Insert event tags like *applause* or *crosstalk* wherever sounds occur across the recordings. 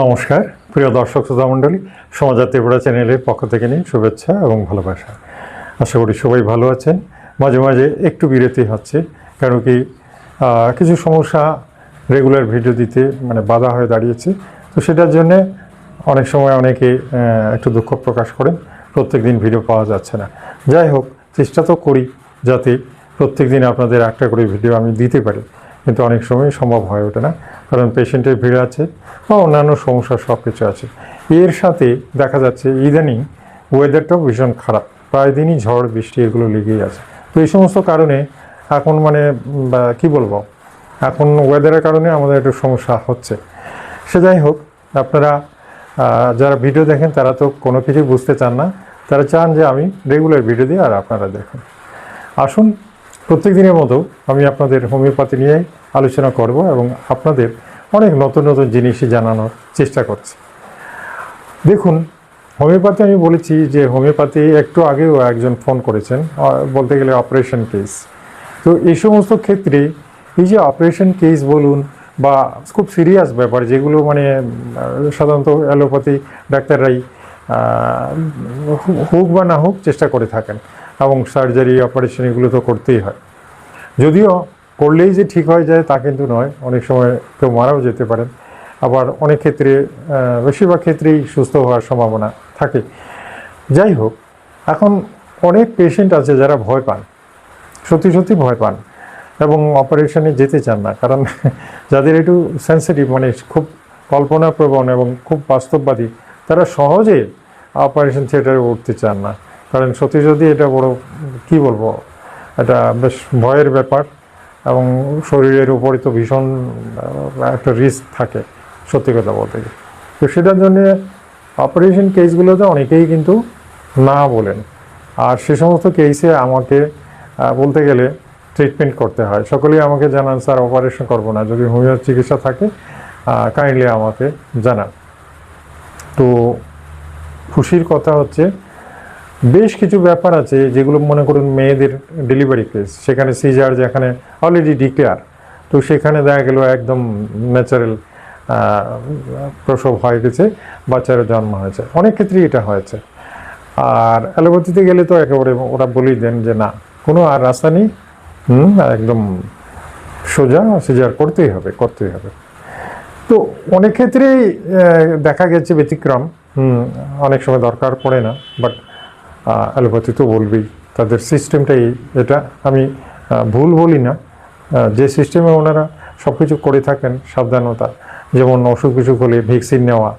নমস্কার। প্রিয় দর্শক শ্রোতা মণ্ডলী সমাজার ত্রিপুরা চ্যানেলের পক্ষ থেকে নিয়ে শুভেচ্ছা এবং ভালোবাসা। আশা করি সবাই ভালো আছেন। মাঝে মাঝে একটু বিরতি হচ্ছে কারণ কি কিছু সমস্যা রেগুলার ভিডিও দিতে মানে বাধা হয়ে দাঁড়িয়েছে। তো সেটার জন্যে অনেক সময় অনেকে একটু দুঃখ প্রকাশ করেন প্রত্যেক দিন ভিডিও পাওয়া যাচ্ছে না। যাই হোক, চেষ্টা তো করি যাতে প্রত্যেক দিন আপনাদের একটা করে ভিডিও আমি দিতে পারি, কিন্তু অনেক সময় সম্ভব হয়ে ওঠে না। কারণ পেশেন্টের ভিড় আছে বা অন্যান্য সমস্যা সব কিছু আছে। এর সাথে দেখা যাচ্ছে ইদানিং ওয়েদারটাও ভীষণ খারাপ। প্রায় দিনই ঝড়, বৃষ্টি এগুলো লেগেই আছে। তো এই সমস্ত কারণে এখন মানে কী বলব? এখন ওয়েদারের কারণে আমাদের একটু সমস্যা হচ্ছে। সে যাই হোক, আপনারা যারা ভিডিও দেখেন তারা তো কোনো কিছু বুঝতে চান না। তারা চান যে আমি রেগুলার ভিডিও দিই আর আপনারা দেখুন। আসুন প্রত্যেক দিনের মতো আমি আপনাদের হোমিওপ্যাথি নিয়ে আলোচনা করব এবং আপনাদের অনেক নতুন নতুন জিনিসই জানানোর চেষ্টা করছি। দেখুন, হোমিওপ্যাথি আমি বলেছি যে হোমিওপ্যাথি একটু আগেও একজন ফোন করেছেন বলতে গেলে অপারেশন কেস। তো এই সমস্ত ক্ষেত্রে এই যে অপারেশন কেস বলুন বা খুব সিরিয়াস ব্যাপার, যেগুলো মানে সাধারণত অ্যালোপ্যাথি ডাক্তাররাই হোক বা না হোক চেষ্টা করে থাকেন এবং সার্জারি অপারেশন এগুলো তো করতেই হয়। যদিও করলেই যে ঠিক হয়ে যায় তা কিন্তু নয়। অনেক সময় কেউ মারাও যেতে পারেন। আবার অনেক ক্ষেত্রে বেশিরভাগ ক্ষেত্রেই সুস্থ হওয়ার সম্ভাবনা থাকে। যাই হোক, এখন অনেক পেশেন্ট আছে যারা ভয় পান। সত্যি সত্যি ভয় পান এবং অপারেশনে যেতে চান না। কারণ *laughs* যাদের একটু সেন্সিটিভ মানে খুব কল্পনাপ্রবণ এবং খুব বাস্তববাদী, তারা সহজে অপারেশন থিয়েটারে উঠতে চান না। কারণ সত্যি সত্যি এটা বড়, কি বলব? এটা বেশ ভয়ের ব্যাপার এবং শরীরের উপরে তো ভীষণ একটা রিস্ক থাকে সত্যি কথা বলতে গেলে তো সেটার জন্য অপারেশন কেসগুলোতে অনেকেই কিন্তু না বলেন। আর সে সমস্ত কেসে আমাকে বলতে গেলে ট্রিটমেন্ট করতে হয়। সকলেই আমাকে জানান, স্যার অপারেশন করব না। যদি হোমিও চিকিৎসা থাকে কাইন্ডলি আমাকে জানান। তো খুশির কথা হচ্ছে বেশ কিছু ব্যাপার আছে যেগুলো মনে করুন মেয়েদের ডেলিভারি কেস সেখানে সিজার যেখানে অলরেডি ডিক্লেয়ার তো সেখানে দেখা গেল একদম ন্যাচারাল প্রসব হয়ে গেছে বাচ্চারও জন্ম হয়েছে। অনেক ক্ষেত্রেই এটা হয়েছে। আর অ্যালোপ্যাথিতে গেলে তো একেবারে ওরা বলেই দেন যে না কোনো আর রাস্তা নেই। হুম একদম সোজা সিজার করতেই হবে করতেই হবে। তো অনেক ক্ষেত্রেই দেখা গেছে ব্যতিক্রম। হুম, অনেক সময় দরকার পড়ে না বাট অ্যালোপ্যাথি তো বলবেই। তাদের সিস্টেমটাই এটা। আমি ভুল বলি না। যে সিস্টেমে ওনারা সব কিছু করে থাকেন, সাবধানতা, যেমন অসুখ বিসুখ হলে ভ্যাকসিন নেওয়া,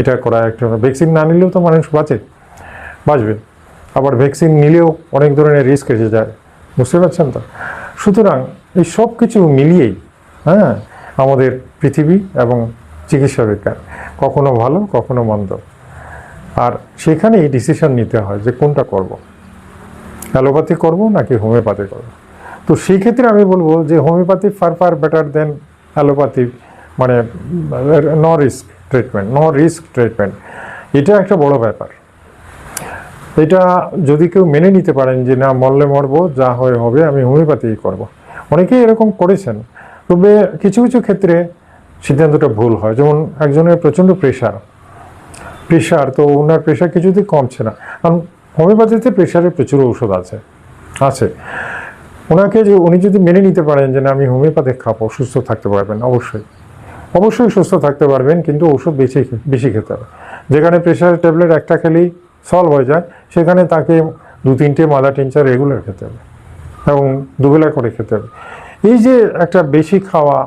এটা করা একটা ভ্যাকসিন না নিলেও তো মানুষ বাঁচে, বাঁচবে। আবার ভ্যাকসিন নিলেও অনেক ধরনের রিস্ক এসে যায়। বুঝতে পারছেন তো? সুতরাং এই সব কিছু মিলিয়েই হ্যাঁ আমাদের পৃথিবী এবং চিকিৎসা বিজ্ঞান কখনো ভালো, কখনো মন্দ। আর সেখানেই ডিসিশন নিতে হয় যে কোনটা করব। অ্যালোপ্যাথি করব নাকি হোমিওপ্যাথি করব। তো সেই ক্ষেত্রে আমি বলব যে homeopathy far far better than allopathy মানে no risk treatment no risk treatment এটা একটা বড় ব্যাপার। এটা যদি কেউ মেনে নিতে পারেন যে না, মরলে মরবো, যা হয়ে হবে, আমি হোমিওপ্যাথিই করব। অনেকেই এরকম করেছেন। তবে কিছু কিছু ক্ষেত্রে সিদ্ধান্তটা ভুল হয়। যেমন একজনের প্রচণ্ড প্রেশার প্রেশার তো ওনার প্রেশার কিছুতেই কমছে না। কারণ হোমিওপ্যাথিতে প্রেশারের প্রচুর ঔষধ আছে। আছে। ওনাকে যে, উনি যদি মেনে নিতে পারেন যে, না, আমি হোমিওপ্যাথি খাব, সুস্থ থাকতে পারবেন, অবশ্যই। অবশ্যই সুস্থ থাকতে পারবেন, কিন্তু ওষুধ বেশি বেশি খেতে হবে। যেখানে প্রেশারের ট্যাবলেট একটা খেলেই সলভ হয়ে যায়, সেখানে তাকে দু, তিনটে মাদার টিনচার রেগুলার খেতে হবে এবং দুবেলা করে খেতে হবে। এই যে, একটা বেশি খাওয়া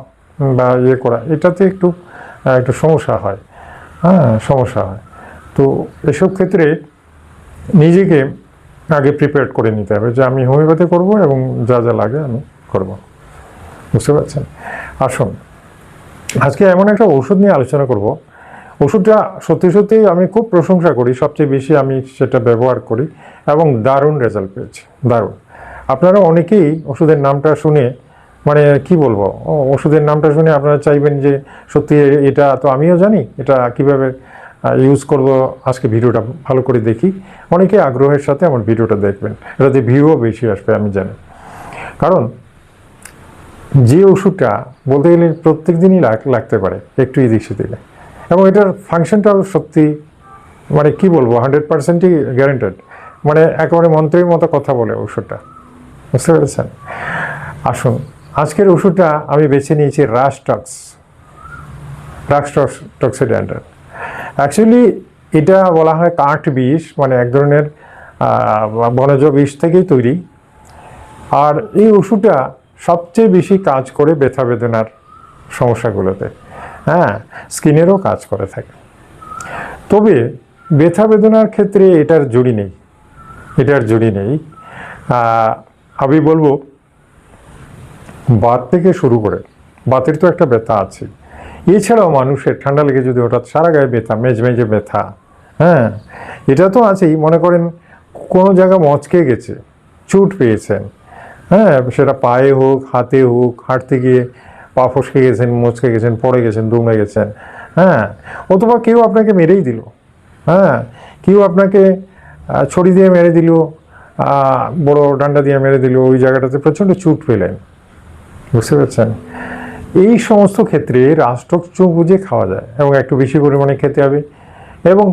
বা ইয়ে করা, এটাতে একটু একটু সমস্যা হয়। হ্যাঁ সমস্যা হয়। তো এসব ক্ষেত্রে নিজেকে আগে প্রিপেয়ার করে নিতে হবে যে আমি হোমিওপ্যাথি করব এবং যা যা লাগে আমি করব। বুঝতে পারছেন? আসুন, আজকে এমন একটা ওষুধ নিয়ে আলোচনা করব। ওষুধটা সত্যি সত্যি আমি খুব প্রশংসা করি, সবচেয়ে বেশি আমি সেটা ব্যবহার করি এবং দারুণ রেজাল্ট পেয়েছি, দারুণ। আপনারা অনেকেই ওষুধের নামটা শুনে মানে কি বলব ওষুধের নামটা শুনে আপনারা চাইবেন যে সত্যি এটা তো আমিও জানি, এটা কীভাবে ইউজ করব আজকে ভিডিওটা ভালো করে দেখি। অনেকে আগ্রহের সাথে আমার ভিডিওটা দেখবেন। এটাতে ভিউও বেশি আসবে, আমি জানি। কারণ, যে ওষুধটা বলতে গেলে প্রত্যেক দিনই লাগ- লাগতে পারে, একটু এদিক সেদিকে এবং এটার ফাংশনটাও সত্যি মানে কি বলব হান্ড্রেড পার্সেন্টই গ্যারেন্টেড মানে একেবারে মন্ত্রীর মতো কথা বলে ওষুধটা। বুঝতে পেরেছেন? আসুন, আজকের ওষুধটা আমি বেছে নিয়েছি রাস্টক্স রাস্টক্স টক্সিড্যান্ডার অ্যাকচুয়ালি এটা বলা হয় কাঠ বিষ মানে এক ধরনের বনজ বিষ থেকেই তৈরি। আর এই ওষুধটা সবচেয়ে বেশি কাজ করে ব্যথা বেদনার সমস্যাগুলোতে। হ্যাঁ স্কিনেরও কাজ করে থাকে। তবে ব্যথা বেদনার ক্ষেত্রে এটার জুড়ি নেই। এটার জুড়ি নেই। আমি বলব, বাত থেকে শুরু করে, বাতের তো একটা ব্যথা আছে এছাড়াও মানুষের ঠান্ডা লেগে যদি হঠাৎ সারা গায়ে ব্যথা মেজমেজে ব্যথা হ্যাঁ এটা তো আছেই। মনে করেন, কোনো জায়গা মচকে গেছে, চুট পেয়েছেন হ্যাঁ সেটা পায়ে হোক, হাতে হোক, হাঁটতে গিয়ে পা ফসকে গেছেন, মচকে গেছেন, পড়ে গেছেন দুমড়ে গেছেন হ্যাঁ অথবা কেউ আপনাকে মেরেই দিল হ্যাঁ কেউ আপনাকে ছড়ি দিয়ে মেরে দিল বড় ডান্ডা দিয়ে মেরে দিল, ওই জায়গাটাতে প্রচণ্ড চুট পেলেন, বুঝতে পারছেন? এই সমস্ত ক্ষেত্রে রাষ্ট্রক চোখ বুঝে খাওয়া যায় এবং একটু বেশি পরিমাণে খেতে হবে। এবং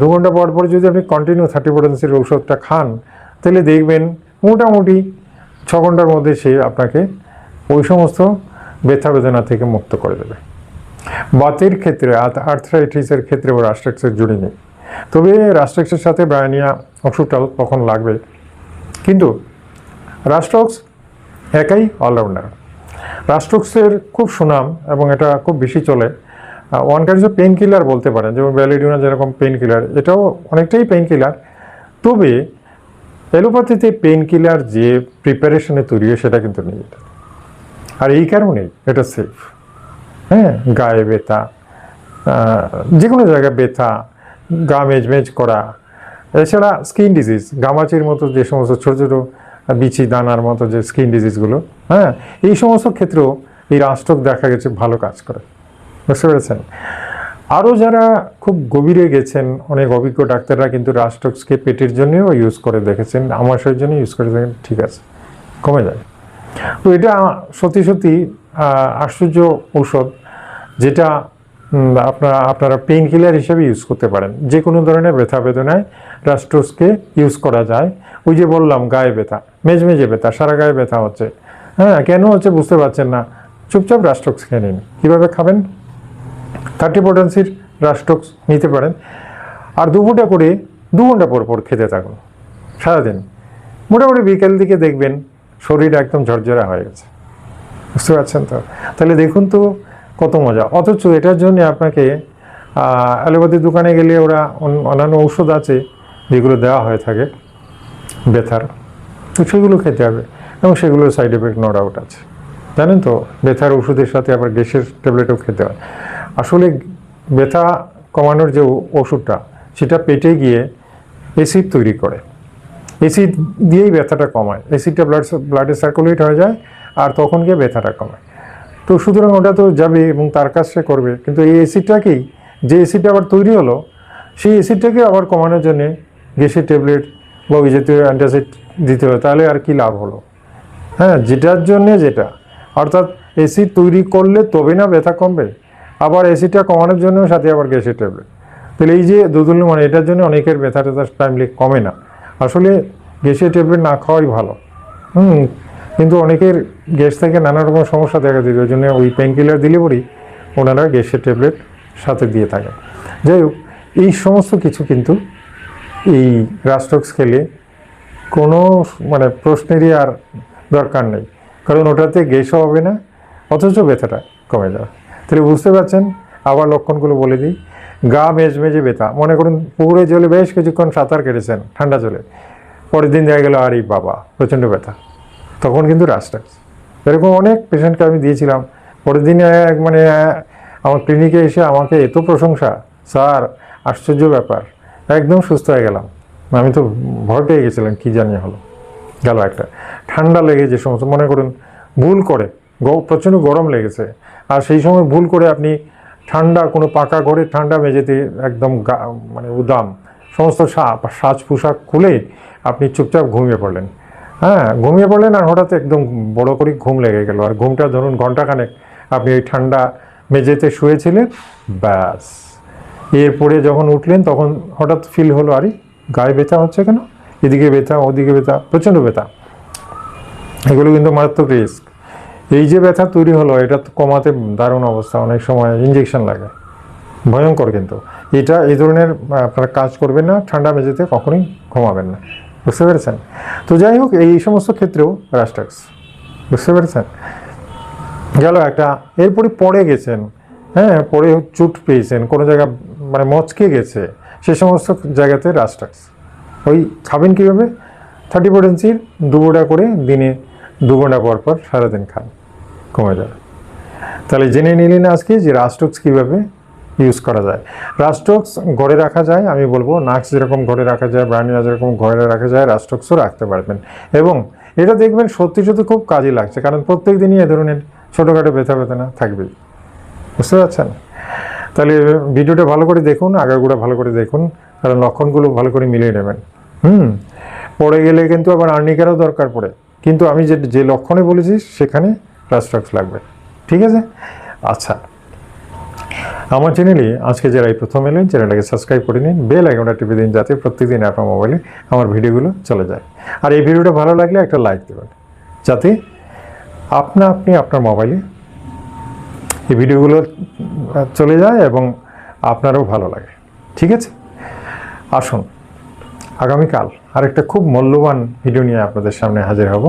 দু ঘণ্টা পর পর যদি আপনি কন্টিনিউ থার্টি পোটেন্সির ঔষধটা খান, তাহলে দেখবেন মোটামুটি ছ ঘণ্টার মধ্যে সে আপনাকে ওই সমস্ত ব্যথা বেদনা থেকে মুক্ত করে দেবে। বাতের ক্ষেত্রে আর্থ্রাইটিসের ক্ষেত্রে ও রাস্ট্রেক্সের জুড়ি নেই। তবে রাস্ট্রেক্সের সাথে ব্রায়ানিয়া ওষুধটা তখন লাগবে? কিন্তু রাস্ট্রক্স একাই অলরাউন্ডার রাস্ট্রক্সের খুব সুনাম এবং এটা খুব বেশি চলে। One kinds of pain killer বলতে পারেন, যেমন ভ্যালিডিউনা যেরকম পেন কিলার এটাও অনেকটাই পেন কিলার তবে অ্যালোপ্যাথিতে পেন কিলার যে প্রিপারেশনে তৈরি হয়, সেটা কিন্তু নেই। আর এই কারণেই এটা সেফ হ্যাঁ গায়ে ব্যথা যে কোনো জায়গায় ব্যথা, গা মেজমেজ করা, এছাড়া স্কিন ডিজিজ গামাচির মতো যে সমস্ত ছোটো ছোটো বিচি দানার মতো যে স্কিন ডিজিজগুলো হ্যাঁ এই সমস্ত ক্ষেত্রেও এই রাষ্ট্রক দেখা গেছে ভালো কাজ করে। বুঝতে পেরেছেন? আরও যারা খুব গভীরে গেছেন, অনেক অভিজ্ঞ ডাক্তাররা কিন্তু রাষ্ট্রক্সকে পেটের জন্যও ইউজ করে দেখেছেন, আমাশয়ের জন্য ইউজ করে দেখেন ঠিক আছে, কমে যায়। তো এটা সত্যি সত্যি আশ্চর্য ঔষধ, যেটা আপনারা আপনারা পেইন কিলার হিসেবে ইউজ করতে পারেন। যে কোনো ধরনের ব্যথা বেদনায় রাষ্ট্রসকে ইউজ করা যায়। ওই যে বললাম, গায়ে ব্যথা, মেজমেজে ব্যথা, সারা গায়ে ব্যথা হচ্ছে। হ্যাঁ কেন হচ্ছে বুঝতে পারছেন না। চুপচাপ রাস্ট্রোক্স খেয়ে নিন। কীভাবে খাবেন? থার্টি পোটেন্সির রাস্ট্রোক্স নিতে পারেন। আর দু ঘণ্টা করে, দু ঘণ্টা পর পর খেতে থাকুন। সারাদিন। মোটামুটি বিকেল দিকে দেখবেন শরীর একদম ঝরঝরা হয়ে গেছে। বুঝতে পারছেন তো? তাহলে দেখুন তো কত মজা। অথচ এটার জন্য আপনাকে অ্যালোপ্যাথির দোকানে গেলে ওরা অন্যান্য ঔষধ আছে যেগুলো দেওয়া হয়ে থাকে, ব্যথার। তো সেগুলো খেতে হবে। এবং সেগুলোর সাইড এফেক্ট নো ডাউট আছে। জানেন তো, ব্যথার ওষুধের সাথে আবার গ্যাসের ট্যাবলেটও খেতে হয়। আসলে ব্যথা কমানোর যে ওষুধটা, সেটা পেটে গিয়ে অ্যাসিড তৈরি করে। অ্যাসিড দিয়েই ব্যথাটা কমায়। অ্যাসিডটা ব্লাড ব্লাডে সার্কুলেট হয়ে যায় আর তখন গিয়ে ব্যথাটা কমায়। তো সুতরাং ওটা তো যাবে এবং তার কাজ সে করবে। কিন্তু এই অ্যাসিডটাকেই যে অ্যাসিডটা আবার তৈরি হলো, সেই অ্যাসিডটাকে আবার কমানোর জন্যে গ্যাসের ট্যাবলেট বা ওই জাতীয় অ্যান্টাসিড দিতে হবে। তাহলে আর কি লাভ হলো? হ্যাঁ যেটার জন্যে যেটা। অর্থাৎ এসি তৈরি করলে তবে না ব্যথা কমবে। আবার এসিটা কমানোর জন্য সাথে আবার গ্যাসের ট্যাবলেট। তাহলে এই যে দুদুল্য মানে এটার জন্য অনেকের ব্যথা ট্যাথা টাইমলি কমে না। আসলে গ্যাসের ট্যাবলেট না খাওয়াই ভালো। হুম, কিন্তু অনেকের গ্যাস থেকে নানা রকম সমস্যা দেখা দিতে ওই জন্য ওই পেন কিলার দিলে পরেই ওনারা গ্যাসের ট্যাবলেট সাথে দিয়ে থাকেন। যাই হোক, এই সমস্ত কিছু কিন্তু এই রাস্টক্স খেলে কোনো মানে প্রশ্নেরই আর দরকার নেই। কারণ ওটাতে গ্যাসও হবে না, অথচ ব্যথাটা কমে যাবে। তাহলে বুঝতে পারছেন? আবার লক্ষণগুলো বলে দিই। গা মেজমেজে ব্যথা। মনে করুন, পুকুরে জলে বেশ কিছুক্ষণ সাঁতার কেটেছেন, ঠান্ডা জলে। পরের দিন দেখা গেল, আর এই বাবা, প্রচণ্ড ব্যথা। তখন কিন্তু রাস্টাক্স এরকম অনেক পেশেন্টকে আমি দিয়েছিলাম। পরের দিন এক মানে আমার ক্লিনিকে এসে আমাকে এত প্রশংসা, স্যার, আশ্চর্য ব্যাপার। একদম সুস্থ হয়ে গেলাম। আমি তো ভয় পেয়ে গেছিলাম, কী জানি হলো। গেল একটা। ঠান্ডা লেগে যে সমস্ত, মনে করুন, ভুল করে প্রচণ্ড গরম লেগেছে, আর সেই সময় ভুল করে আপনি ঠান্ডা, কোনো পাকা ঘরে ঠান্ডা মেঝেতে একদম গা মানে উদাম, সমস্ত সাজ পোশাক খুলে আপনি চুপচাপ ঘুমিয়ে পড়লেন। হ্যাঁ ঘুমিয়ে পড়লেন আর হঠাৎ একদম বড় করে ঘুম লেগে গেল। আর ঘুমটা ধরুন ঘন্টাখানেক আপনি ওই ঠান্ডা মেঝেতে শুয়েছিলেন, ব্যাস। এরপরে যখন উঠলেন তখন হঠাৎ ফিল হলো, আরে, গায়ে ব্যথা হচ্ছে কেন? এদিকে ব্যথা, ওদিকে ব্যথা, প্রচণ্ড ব্যথা। এগুলো কিন্তু মারাত্মক রিস্ক এই যে ব্যথা তৈরি হলো, এটা কমাতে দারুণ অবস্থা। অনেক সময় ইঞ্জেকশন লাগে। ভয়ঙ্কর কিন্তু। এটা এই ধরনের আপনারা কাজ করবেন না, ঠান্ডা মেঝেতে কখনোই ঘুমাবেন না। বুঝতে পেরেছেন? তো যাই হোক, এই সমস্ত ক্ষেত্রেও রাস্টাক্স বুঝতে পেরেছেন? গেল একটা। এরপরে পড়ে গেছেন। হ্যাঁ পরে চুট পেয়েছেন, কোনো জায়গা মানে মচকে গেছে। সে সমস্ত জায়গাতে রাস্টাক্স ওই খাবেন কীভাবে? থার্টি পটেন্সির দু গোটা করে দিনে দু ঘণ্টা পর পর সারাদিন খান, কমে যাবে। তাহলে জেনে নিলেন আজকে যে রাস্টক্স কীভাবে ইউজ করা যায়। রাস্টক্স ঘরে রাখা যায়, আমি বলব নাক্স যেরকম ঘরে রাখা যায় ব্রানিয়া যেরকম ঘরে রাখা যায় রাস্টক্সও রাখতে পারবেন। এবং এটা দেখবেন সত্যি সত্যি খুব কাজে লাগছে, কারণ প্রত্যেক দিনই এ ধরনের ছোটোখাটো ব্যথা বেদনা থাকবেই। বুঝতে পারছেন? তাহলে ভিডিওটা ভালো করে দেখুন আগাগুড়া ভালো করে দেখুন, কারণ লক্ষণগুলো ভালো করে মিলিয়ে নেবেন। হুম, পড়ে গেলে কিন্তু আবার আর্নিকারও দরকার পড়ে। কিন্তু আমি যে যে লক্ষণে বলেছি, সেখানে রাস্ট্রাক্স লাগবে। ঠিক আছে? আচ্ছা। আমার চ্যানেলে আজকে যারা এই প্রথম এলেন, চ্যানেলটাকে সাবস্ক্রাইব করে নিন। বেল আইকনটা টিপে দিন যাতে প্রত্যেকদিন আপনার মোবাইলে আমার ভিডিওগুলো চলে যায়। আর এই ভিডিওটা ভালো লাগলে একটা লাইক দেবেন। যাতে আপনা আপনি আপনার মোবাইলে এই ভিডিওগুলো চলে যায় এবং আপনারও ভালো লাগে। ঠিক আছে? আসুন। আগামীকাল আরেকটা খুব মূল্যবান ভিডিও নিয়ে আপনাদের সামনে হাজির হব।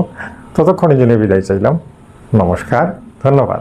ততক্ষণের জন্য বিদায় চাইলাম। নমস্কার, ধন্যবাদ।